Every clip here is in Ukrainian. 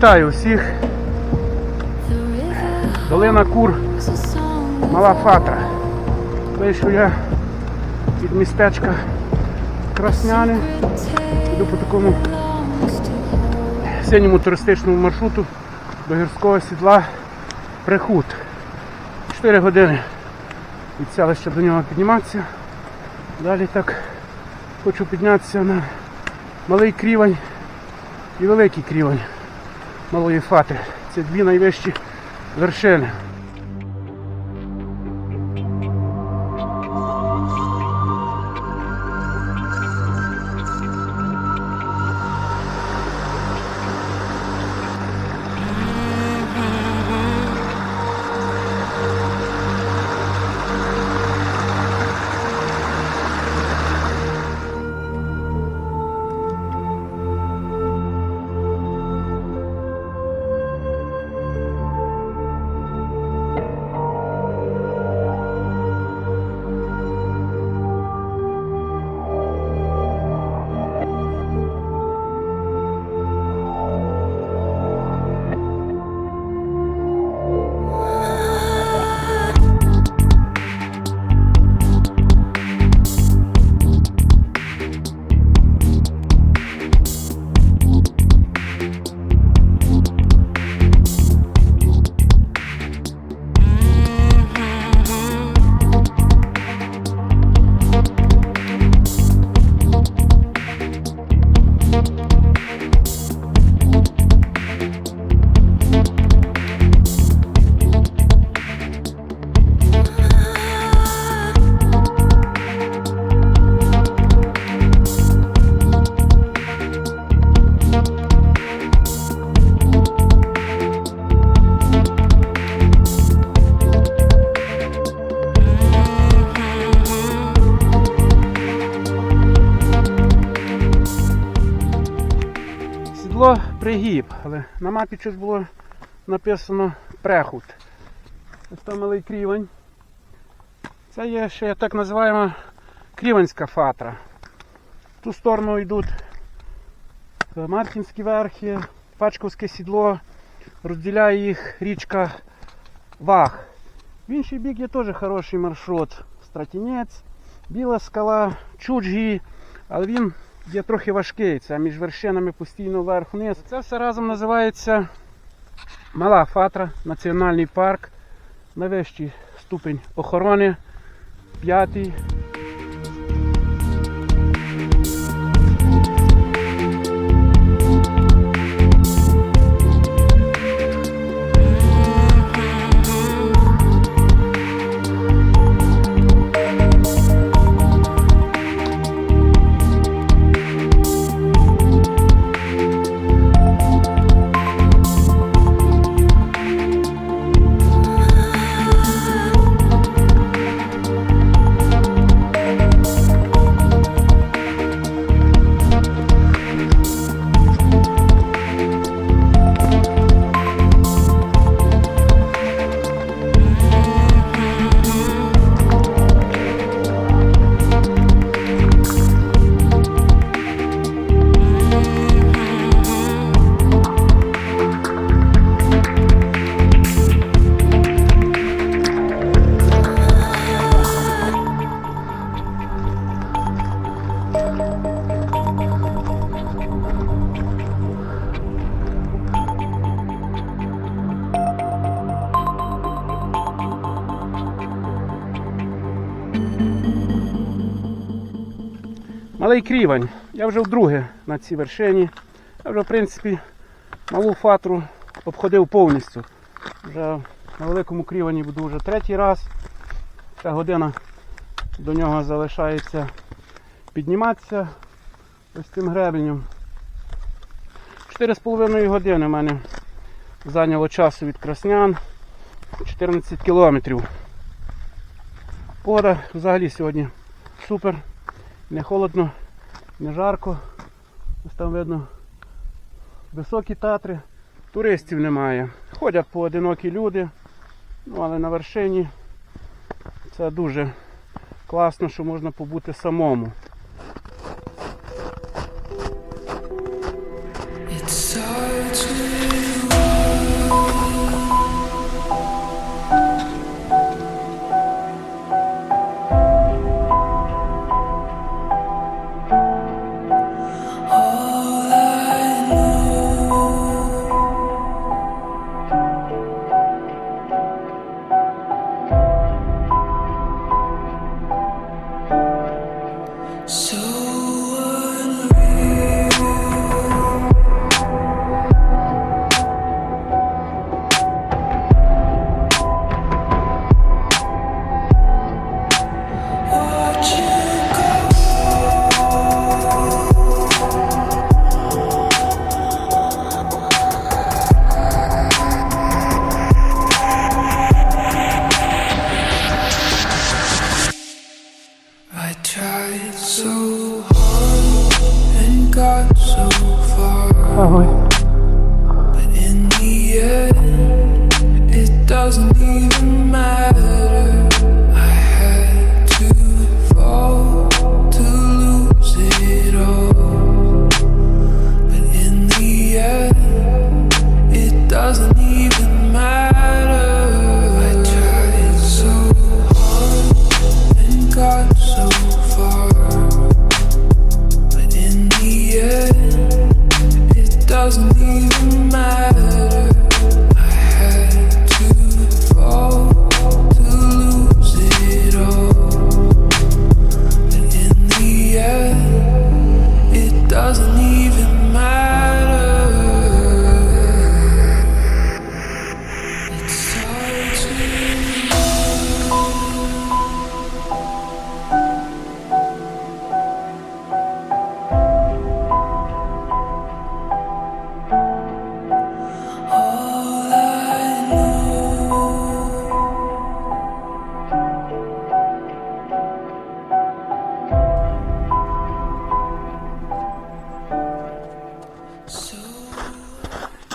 Вітаю всіх. Долина Кур, Мала Фатра. Вийшов я від містечка Красняни. Йду по такому синьому туристичному маршруту до гірського сідла Прихут. 4 години від селища до нього підніматися. Далі так хочу піднятися на малий крівень і великий крівень малої фати. Це дві найвищі вершини. Пригіб, але на мапі щось було написано прехут. Ось там малий крівень. Це є ще так називаємо крівенська фатра. В ту сторону йдуть Мартінські верхи, Пачковське сідло, розділяє їх річка Вах. В інший бік є теж хороший маршрут. Стратінець, Біла скала, Чуджі, але він є трохи важкий. Це між вершинами постійно вверх-вниз. Це все разом називається Мала Фатра, національний парк. Найвищий ступень охорони. П'ятий. Малий крівень. Я вже вдруге на цій вершині. Я вже, в принципі, малу фатру обходив повністю. Вже на великому крівені буду вже третій раз. Ця година до нього залишається підніматися ось цим гребенем. 4,5 години в мене зайняло часу від Краснян. 14 кілометрів. Погода взагалі сьогодні супер. Не холодно, не жарко. Ось там видно високі татри. Туристів немає. Ходять поодинокі люди, ну, але на вершині це дуже класно, що можна побути самому.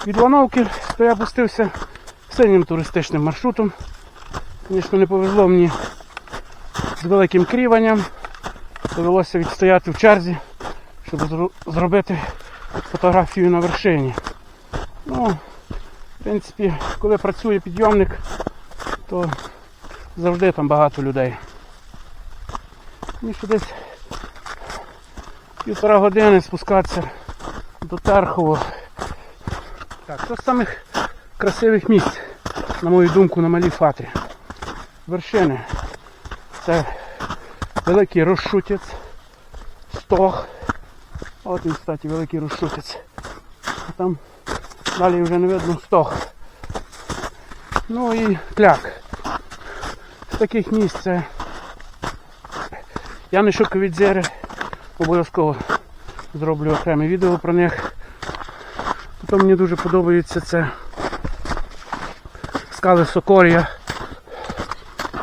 Від Лановки то я пустився синім туристичним маршрутом. Звісно, не повезло мені з великим кріванням. Довелося відстояти в черзі, щоб зробити фотографію на вершині. Ну, в принципі, коли працює підйомник, то завжди там багато людей. Мені ще десь півтора години спускатися до Терхово. Так, це з самих красивих місць, на мою думку, на малій фатрі. Вершини. Це великий розшутець, стог. От він, кстати, великий розшутець. А там далі вже не видно стог. Ну і кляк. З таких місць це Яни Шоковідзери. Обов'язково зроблю окреме відео про них. Потім мені дуже подобається це скали Сокорія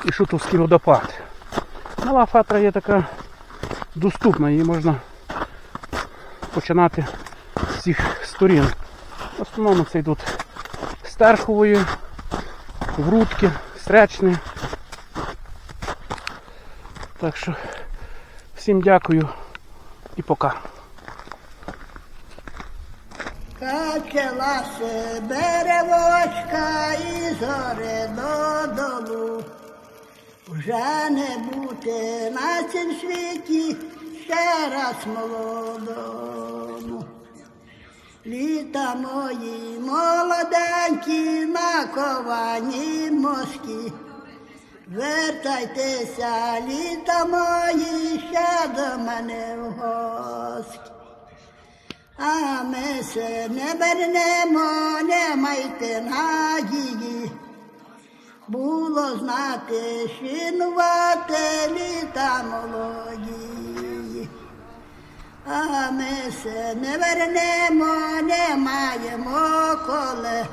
і Шутовський водопад. Мала фатра є така доступна, її можна починати з всіх сторін. В основному це йдуть з Терхової, Врудки, Сречни. Так що всім дякую і пока. Качала се беревочка і зори додолу. Вже не бути на цім світі ще раз молодому. Літа мої молоденькі на ковані мозки. Вертайтеся, літа мої, ще до мене в гості. А ми се не вернемо, не майте надії. Було знати, шинувати літа молоді. А ми се не вернемо, не маємо коли.